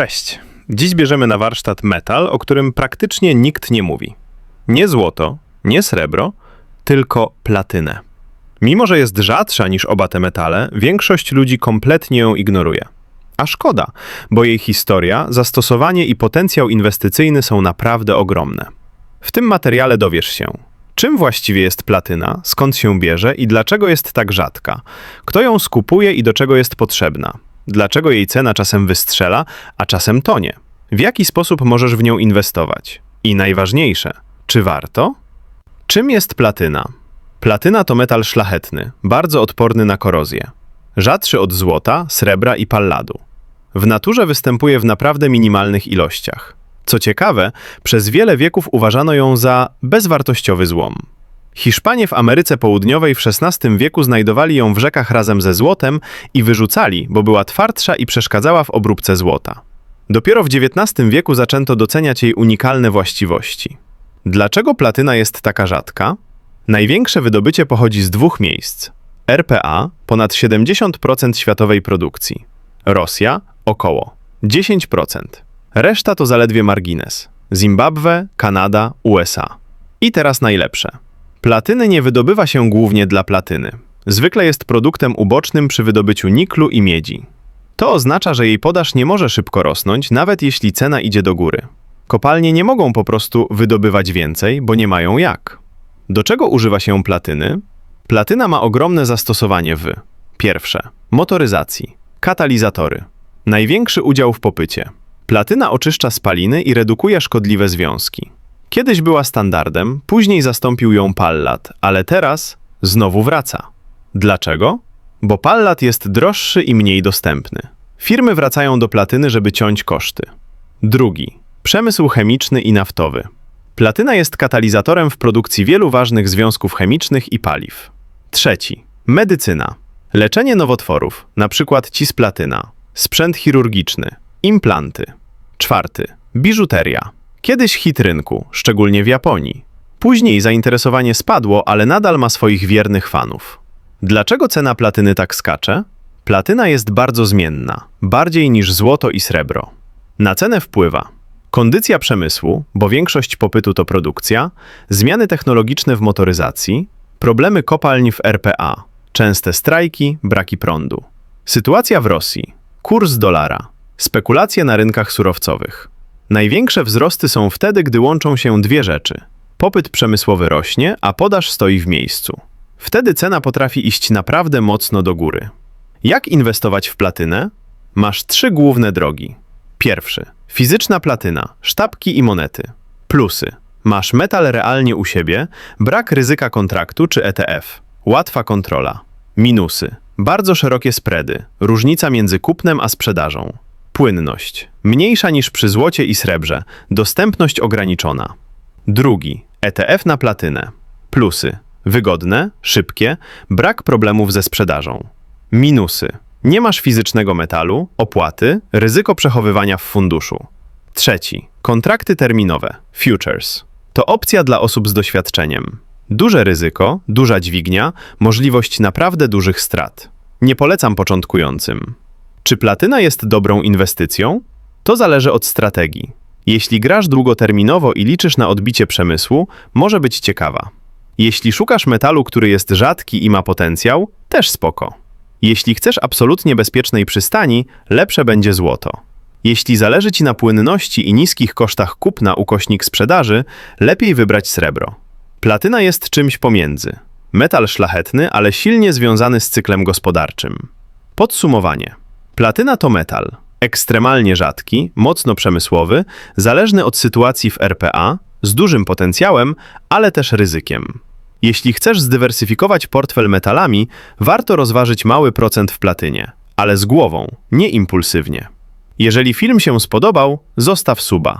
Cześć. Dziś bierzemy na warsztat metal, o którym praktycznie nikt nie mówi. Nie złoto, nie srebro, tylko platynę. Mimo, że jest rzadsza niż oba te metale, większość ludzi kompletnie ją ignoruje. A szkoda, bo jej historia, zastosowanie i potencjał inwestycyjny są naprawdę ogromne. W tym materiale dowiesz się, czym właściwie jest platyna, skąd się bierze i dlaczego jest tak rzadka, kto ją skupuje i do czego jest potrzebna, dlaczego jej cena czasem wystrzela, a czasem tonie, w jaki sposób możesz w nią inwestować i najważniejsze, czy warto? Czym jest platyna? Platyna to metal szlachetny, bardzo odporny na korozję. Rzadszy od złota, srebra i palladu. W naturze występuje w naprawdę minimalnych ilościach. Co ciekawe, przez wiele wieków uważano ją za bezwartościowy złom. Hiszpanie w Ameryce Południowej w XVI wieku znajdowali ją w rzekach razem ze złotem i wyrzucali, bo była twardsza i przeszkadzała w obróbce złota. Dopiero w XIX wieku zaczęto doceniać jej unikalne właściwości. Dlaczego platyna jest taka rzadka? Największe wydobycie pochodzi z dwóch miejsc. RPA ponad 70% światowej produkcji. Rosja około 10%. Reszta to zaledwie margines. Zimbabwe, Kanada, USA. I teraz najlepsze. Platyny nie wydobywa się głównie dla platyny. Zwykle jest produktem ubocznym przy wydobyciu niklu i miedzi. To oznacza, że jej podaż nie może szybko rosnąć, nawet jeśli cena idzie do góry. Kopalnie nie mogą po prostu wydobywać więcej, bo nie mają jak. Do czego używa się platyny? Platyna ma ogromne zastosowanie w pierwsze motoryzacji, katalizatory. Największy udział w popycie. Platyna oczyszcza spaliny i redukuje szkodliwe związki. Kiedyś była standardem, później zastąpił ją pallat, ale teraz znowu wraca. Dlaczego? Bo pallat jest droższy i mniej dostępny. Firmy wracają do platyny, żeby ciąć koszty. Drugi. Przemysł chemiczny i naftowy. Platyna jest katalizatorem w produkcji wielu ważnych związków chemicznych i paliw. Trzeci. Medycyna. Leczenie nowotworów, np. cisplatyna. Sprzęt chirurgiczny. Implanty. Czwarty. Biżuteria. Kiedyś hit rynku, szczególnie w Japonii. Później zainteresowanie spadło, ale nadal ma swoich wiernych fanów. Dlaczego cena platyny tak skacze? Platyna jest bardzo zmienna, bardziej niż złoto i srebro. Na cenę wpływa kondycja przemysłu, bo większość popytu to produkcja, zmiany technologiczne w motoryzacji, problemy kopalń w RPA, częste strajki, braki prądu. Sytuacja w Rosji, kurs dolara, spekulacje na rynkach surowcowych. Największe wzrosty są wtedy, gdy łączą się dwie rzeczy. Popyt przemysłowy rośnie, a podaż stoi w miejscu. Wtedy cena potrafi iść naprawdę mocno do góry. Jak inwestować w platynę? Masz trzy główne drogi. Pierwszy. Fizyczna platyna, sztabki i monety. Plusy. Masz metal realnie u siebie, brak ryzyka kontraktu czy ETF. Łatwa kontrola. Minusy. Bardzo szerokie spready, różnica między kupnem a sprzedażą. Płynność. Mniejsza niż przy złocie i srebrze, dostępność ograniczona. Drugi. ETF na platynę. Plusy. Wygodne, szybkie, brak problemów ze sprzedażą. Minusy. Nie masz fizycznego metalu, opłaty, ryzyko przechowywania w funduszu. Trzeci. Kontrakty terminowe. Futures. To opcja dla osób z doświadczeniem. Duże ryzyko, duża dźwignia, możliwość naprawdę dużych strat. Nie polecam początkującym. Czy platyna jest dobrą inwestycją? To zależy od strategii. Jeśli grasz długoterminowo i liczysz na odbicie przemysłu, może być ciekawa. Jeśli szukasz metalu, który jest rzadki i ma potencjał, też spoko. Jeśli chcesz absolutnie bezpiecznej przystani, lepsze będzie złoto. Jeśli zależy Ci na płynności i niskich kosztach kupna ukośnik sprzedaży, lepiej wybrać srebro. Platyna jest czymś pomiędzy. Metal szlachetny, ale silnie związany z cyklem gospodarczym. Podsumowanie. Platyna to metal. Ekstremalnie rzadki, mocno przemysłowy, zależny od sytuacji w RPA, z dużym potencjałem, ale też ryzykiem. Jeśli chcesz zdywersyfikować portfel metalami, warto rozważyć mały procent w platynie, ale z głową, nie impulsywnie. Jeżeli film się spodobał, zostaw suba.